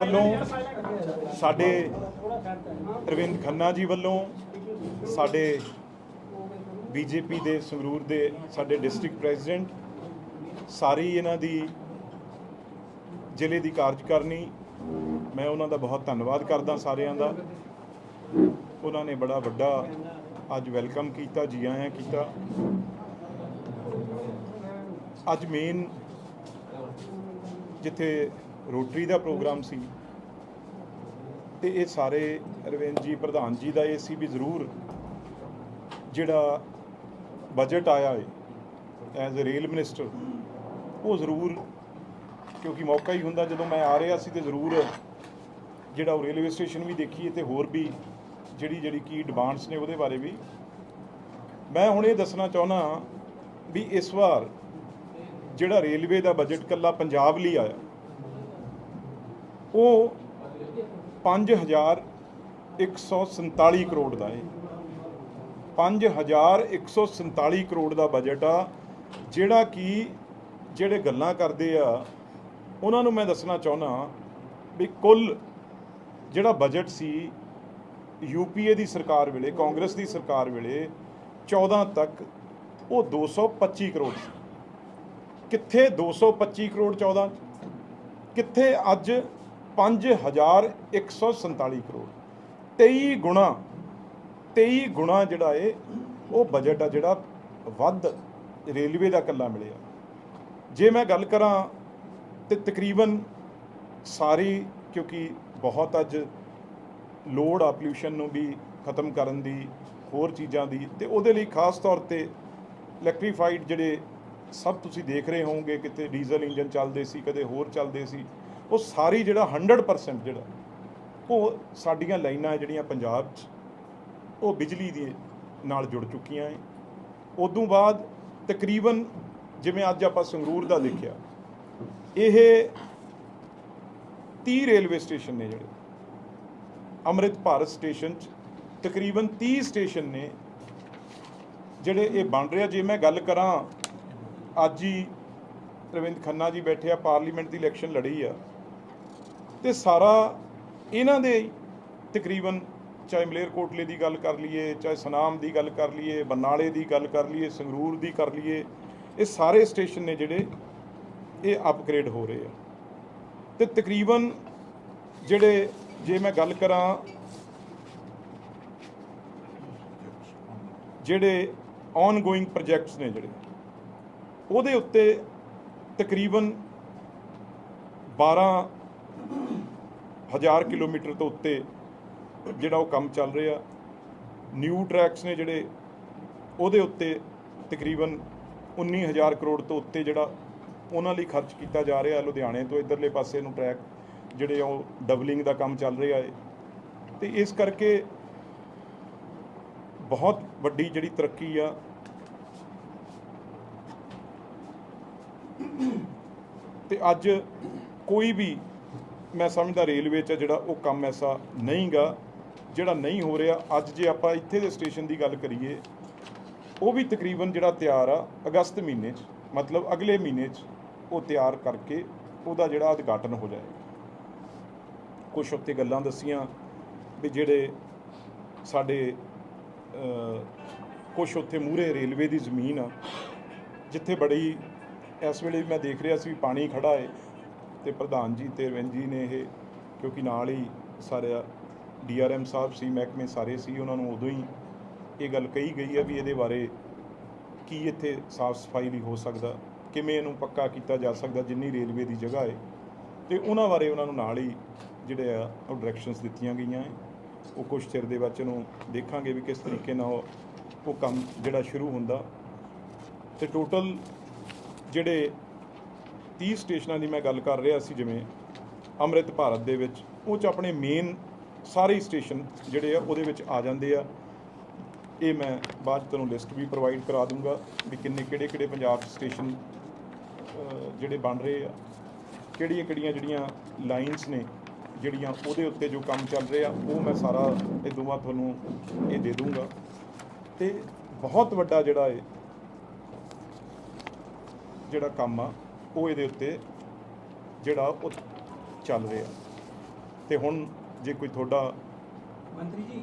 ਵੱਲੋਂ ਸਾਡੇ ਅਰਵਿੰਦ ਖੰਨਾ ਜੀ ਵੱਲੋਂ ਸਾਡੇ ਬੀਜੇਪੀ ਦੇ ਸੰਗਰੂਰ ਦੇ ਸਾਡੇ ਡਿਸਟ੍ਰਿਕਟ ਪ੍ਰੈਜ਼ੀਡੈਂਟ ਸਾਰੀ ਇਹਨਾਂ ਦੀ ਜ਼ਿਲ੍ਹੇ ਦੀ ਕਾਰਜਕਾਰਨੀ, ਮੈਂ ਉਹਨਾਂ ਦਾ ਬਹੁਤ ਧੰਨਵਾਦ ਕਰਦਾ ਸਾਰਿਆਂ ਦਾ। ਉਹਨਾਂ ਨੇ ਬੜਾ ਵੱਡਾ ਅੱਜ ਵੈਲਕਮ ਕੀਤਾ ਜੀ ਆਇਆਂ ਕੀਤਾ। ਅੱਜ ਮੇਨ ਜਿੱਥੇ ਰੋਟਰੀ ਦਾ ਪ੍ਰੋਗਰਾਮ ਸੀ। ਤੇ ਇਹ ਸਾਰੇ ਅਰਵਿੰਦ ਜੀ, ਪ੍ਰਧਾਨ ਜੀ ਦਾ ਇਹ ਸੀ ਵੀ ਜ਼ਰੂਰ ਜਿਹੜਾ ਬਜਟ ਆਇਆ ਹੈ ਐਜ਼ ਅ ਰੇਲ ਮਿਨਿਸਟਰ ਉਹ ਜ਼ਰੂਰ, ਕਿਉਂਕਿ ਮੌਕਾ ਹੀ ਹੁੰਦਾ ਜਦੋਂ ਮੈਂ ਆ ਰਿਹਾ ਸੀ ਤੇ ਜ਼ਰੂਰ ਜਿਹੜਾ ਉਹ ਰੇਲਵੇ ਸਟੇਸ਼ਨ ਵੀ ਦੇਖੀਏ ਤੇ ਹੋਰ ਵੀ ਜਿਹੜੀ ਜਿਹੜੀ ਕੀ ਡਿਮਾਂਡਸ ਨੇ ਉਹਦੇ ਬਾਰੇ ਵੀ। ਮੈਂ ਹੁਣ ਇਹ ਦੱਸਣਾ ਚਾਹੁੰਦਾ ਵੀ ਇਸ ਵਾਰ ਜਿਹੜਾ ਰੇਲਵੇ ਦਾ ਬਜਟ ਕੱਲਾ ਪੰਜਾਬ ਲਈ ਆਇਆ ਉਹ 5147 ਕਰੋੜ ਦਾ ਹੈ 5147 ਕਰੋੜ ਦਾ ਬਜਟ ਆ, ਜਿਹੜਾ ਕਿ ਜਿਹੜੇ ਗੱਲਾਂ ਕਰਦੇ ਆ, ਉਹਨਾਂ ਨੂੰ ਮੈਂ ਦੱਸਣਾ ਚਾਹੁੰਦਾ ਵੀ ਕੁੱਲ ਜਿਹੜਾ ਬਜਟ ਸੀ ਯੂਪੀਏ ਦੀ ਸਰਕਾਰ ਵੇਲੇ, ਕਾਂਗਰਸ ਦੀ ਸਰਕਾਰ ਵੇਲੇ 14 ਤੱਕ, ਉਹ 225 ਕਰੋੜ ਸੀ। ਕਿੱਥੇ 225 ਕਰੋੜ 14 ਕਿੱਥੇ ਅੱਜ 5147 ਕਰੋੜ। 23 ਗੁਣਾ 23 ਗੁਣਾ ਜਿਹੜਾ ਏ, ਉਹ ਬਜਟ ਆ ਜਿਹੜਾ ਵੱਧ ਰੇਲਵੇ ਦਾ ਕੱਲਾ ਮਿਲਿਆ। ਜੇ ਮੈਂ ਗੱਲ ਕਰਾਂ ਤੇ ਤਕਰੀਬਨ ਸਾਰੀ, ਕਿਉਂਕਿ ਬਹੁਤ ਅੱਜ ਲੋੜ ਆ ਪੋਲਿਊਸ਼ਨ ਨੂੰ ਵੀ ਖਤਮ ਕਰਨ ਦੀ, ਹੋਰ ਚੀਜ਼ਾਂ ਦੀ, ਤੇ ਉਹਦੇ ਲਈ ਖਾਸ ਤੌਰ ਤੇ ਇਲੈਕਟ੍ਰੀਫਾਈਡ ਜਿਹੜੇ ਸਭ ਤੁਸੀਂ ਦੇਖ ਰਹੇ ਹੋਵੋਗੇ, ਕਿਤੇ ਡੀਜ਼ਲ ਇੰਜਨ ਚੱਲਦੇ ਸੀ, ਕਦੇ ਹੋਰ ਚੱਲਦੇ ਸੀ ਉਹ ਸਾਰੀ ਜਿਹੜਾ 100% ਜਿਹੜਾ, ਉਹ ਸਾਡੀਆਂ ਲਾਈਨਾਂ ਹੈ ਜਿਹੜੀਆਂ ਪੰਜਾਬ 'ਚ, ਉਹ ਬਿਜਲੀ ਦੇ ਨਾਲ ਜੁੜ ਚੁੱਕੀਆਂ ਹੈ ਉਦੋਂ ਬਾਅਦ ਤਕਰੀਬਨ ਜਿਵੇਂ ਅੱਜ ਆਪਾਂ ਸੰਗਰੂਰ ਦਾ ਦੇਖਿਆ, ਇਹ 30 ਰੇਲਵੇ ਸਟੇਸ਼ਨ ਨੇ ਜਿਹੜੇ, ਅੰਮ੍ਰਿਤ ਭਾਰਤ ਸਟੇਸ਼ਨ 'ਚ ਤਕਰੀਬਨ 30 ਸਟੇਸ਼ਨ ਨੇ ਜਿਹੜੇ ਇਹ ਬਣ ਰਿਹਾ ਜੇ ਮੈਂ ਗੱਲ ਕਰਾਂ, ਅੱਜ ਹੀ ਰਵਿੰਦ ਖੰਨਾ ਜੀ ਬੈਠੇ ਆ, ਪਾਰਲੀਮੈਂਟ ਦੀ ਇਲੈਕਸ਼ਨ ਲੜੀ ਆ ਤੇ ਸਾਰਾ ਇਹਨਾਂ ਦੇ ਤਕਰੀਬਨ ਚਾਹੇ ਮਲੇਰਕੋਟਲੇ ਦੀ ਗੱਲ ਕਰ ਲਈਏ, ਚਾਹੇ ਸਨਾਮ ਦੀ ਗੱਲ ਕਰ ਲਈਏ, ਬਰਨਾਲੇ ਦੀ ਗੱਲ ਕਰ ਲਈਏ, ਸੰਗਰੂਰ ਦੀ ਕਰ ਲਈਏ, ਇਹ ਸਾਰੇ ਸਟੇਸ਼ਨ ਨੇ ਜਿਹੜੇ ਇਹ ਅਪਗ੍ਰੇਡ ਹੋ ਰਹੇ ਆ। ਤੇ ਤਕਰੀਬਨ ਜਿਹੜੇ ਜੇ ਮੈਂ ਗੱਲ ਕਰਾਂ ਜਿਹੜੇ ਔਨਗੋਇੰਗ ਪ੍ਰੋਜੈਕਟਸ ਨੇ ਜਿਹੜੇ, ਉਹਦੇ ਉੱਤੇ ਤਕਰੀਬਨ 12000 ਕਿਲੋਮੀਟਰ ਤੋਂ ਉੱਤੇ ਜਿਹੜਾ ਉਹ ਕੰਮ ਚੱਲ ਰਿਹਾ। ਨਿਊ ਟਰੈਕਸ ਨੇ ਜਿਹੜੇ, ਉਹਦੇ ਉੱਤੇ ਤਕਰੀਬਨ 19000 ਕਰੋੜ ਤੋਂ ਉੱਤੇ ਜਿਹੜਾ ਉਹਨਾਂ ਲਈ ਖਰਚ ਕੀਤਾ ਜਾ ਰਿਹਾ ਲੁਧਿਆਣੇ ਤੋਂ ਇਧਰਲੇ ਪਾਸੇ ਨੂੰ ਟਰੈਕ ਜਿਹੜੇ ਉਹ ਡਬਲਿੰਗ ਦਾ ਕੰਮ ਚੱਲ ਰਿਹਾ ਹੈ ਤੇ ਇਸ ਕਰਕੇ ਬਹੁਤ ਵੱਡੀ ਜਿਹੜੀ ਤਰੱਕੀ ਆ, ਤੇ ਅੱਜ ਕੋਈ ਵੀ ਮੈਂ ਸਮਝਦਾ ਰੇਲਵੇ 'ਚ ਜਿਹੜਾ ਉਹ ਕੰਮ ਐਸਾ ਨਹੀਂਗਾ, ਜਿਹੜਾ ਨਹੀਂ ਹੋ ਰਿਹਾ। ਅੱਜ ਜੇ ਆਪਾਂ ਇੱਥੇ ਦੇ ਸਟੇਸ਼ਨ ਦੀ ਗੱਲ ਕਰੀਏ, ਉਹ ਵੀ ਤਕਰੀਬਨ ਜਿਹੜਾ ਤਿਆਰ ਆ ਅਗਸਤ ਮਹੀਨੇ 'ਚ, ਮਤਲਬ ਅਗਲੇ ਮਹੀਨੇ 'ਚ ਉਹ ਤਿਆਰ ਕਰਕੇ ਉਹਦਾ ਜਿਹੜਾ ਉਦਘਾਟਨ ਹੋ ਜਾਏਗਾ। ਕੁਝ ਉੱਤੇ ਗੱਲਾਂ ਦੱਸੀਆਂ ਵੀ ਜਿਹੜੇ ਸਾਡੇ ਕੁਝ ਉੱਥੇ ਮੂਰੇ ਰੇਲਵੇ ਦੀ ਜ਼ਮੀਨ ਆ, ਜਿੱਥੇ ਬੜੀ, ਇਸ ਵੇਲੇ ਮੈਂ ਦੇਖ ਰਿਹਾ ਸੀ ਵੀ ਪਾਣੀ ਖੜਾ ਹੈ ਤੇ ਪ੍ਰਧਾਨ ਜੀ ਤੇ ਰਵਿੰਦ ਜੀ ਨੇ ਇਹ, ਕਿਉਂਕਿ ਨਾਲ ਹੀ ਸਾਰੇ ਡੀਆਰਐਮ ਸਾਹਿਬ ਸੀ, ਮਹਿਕਮੇ ਸਾਰੇ ਸੀ, ਉਹਨਾਂ ਨੂੰ ਉਦੋਂ ਹੀ ਇਹ ਗੱਲ ਕਹੀ ਗਈ ਹੈ ਵੀ ਇਹਦੇ ਬਾਰੇ ਕੀ ਇੱਥੇ ਸਾਫ਼ ਸਫ਼ਾਈ ਲਈ ਹੋ ਸਕਦਾ, ਕਿਵੇਂ ਇਹਨੂੰ ਪੱਕਾ ਕੀਤਾ ਜਾ ਸਕਦਾ, ਜਿੰਨੀ ਰੇਲਵੇ ਦੀ ਜਗ੍ਹਾ ਹੈ ਤੇ ਉਹਨਾਂ ਬਾਰੇ ਉਹਨਾਂ ਨੂੰ ਨਾਲ ਹੀ ਜਿਹੜੇ ਆ, ਉਹ ਡਾਇਰੈਕਸ਼ਨਸ ਦਿੱਤੀਆਂ ਗਈਆਂ ਹੈ ਉਹ ਕੁਝ ਚਿਰ ਦੇ ਵਿੱਚ ਇਹਨੂੰ ਦੇਖਾਂਗੇ ਵੀ ਕਿਸ ਤਰੀਕੇ ਨਾਲ ਉਹ ਉਹ ਕੰਮ ਜਿਹੜਾ ਸ਼ੁਰੂ ਹੁੰਦਾ। ਤੇ ਟੋਟਲ ਜਿਹੜੇ 30 ਸਟੇਸ਼ਨਾਂ ਦੀ ਮੈਂ ਗੱਲ ਕਰ ਰਿਹਾ ਸੀ, ਜਿਵੇਂ ਅੰਮ੍ਰਿਤ ਭਾਰਤ ਦੇ ਵਿੱਚ, ਉਹ ਚ ਆਪਣੇ ਮੇਨ ਸਾਰੇ ਸਟੇਸ਼ਨ ਜਿਹੜੇ ਆ, ਉਹਦੇ ਵਿੱਚ ਆ ਜਾਂਦੇ ਆ। ਇਹ ਮੈਂ ਬਾਅਦ 'ਚ ਤੁਹਾਨੂੰ ਲਿਸਟ ਵੀ ਪ੍ਰੋਵਾਈਡ ਕਰਾ ਦੂੰਗਾ ਵੀ ਕਿੰਨੇ, ਕਿਹੜੇ ਕਿਹੜੇ ਪੰਜਾਬ ਸਟੇਸ਼ਨ ਜਿਹੜੇ ਬਣ ਰਹੇ ਆ। ਕਿਹੜੀਆਂ ਕਿਹੜੀਆਂ ਜਿਹੜੀਆਂ ਲਾਈਨਸ ਨੇ, ਜਿਹੜੀਆਂ ਉਹਦੇ ਉੱਤੇ ਜੋ ਕੰਮ ਚੱਲ ਰਿਹਾ, ਉਹ ਮੈਂ ਸਾਰਾ ਇਹ ਦੋਵਾਂ ਤੁਹਾਨੂੰ ਇਹ ਦੇ ਦੂੰਗਾ। ਤੇ ਬਹੁਤ ਵੱਡਾ ਜਿਹੜਾ ਹੈ ਜਿਹੜਾ ਕੰਮ ਆ ਉਹ ਇਹਦੇ ਉੱਤੇ ਜਿਹੜਾ ਉਹ ਚੱਲ ਰਿਹਾ। ਤੇ ਹੁਣ ਜੇ ਕੋਈ ਤੁਹਾਡਾ ਮੰਤਰੀ ਜੀ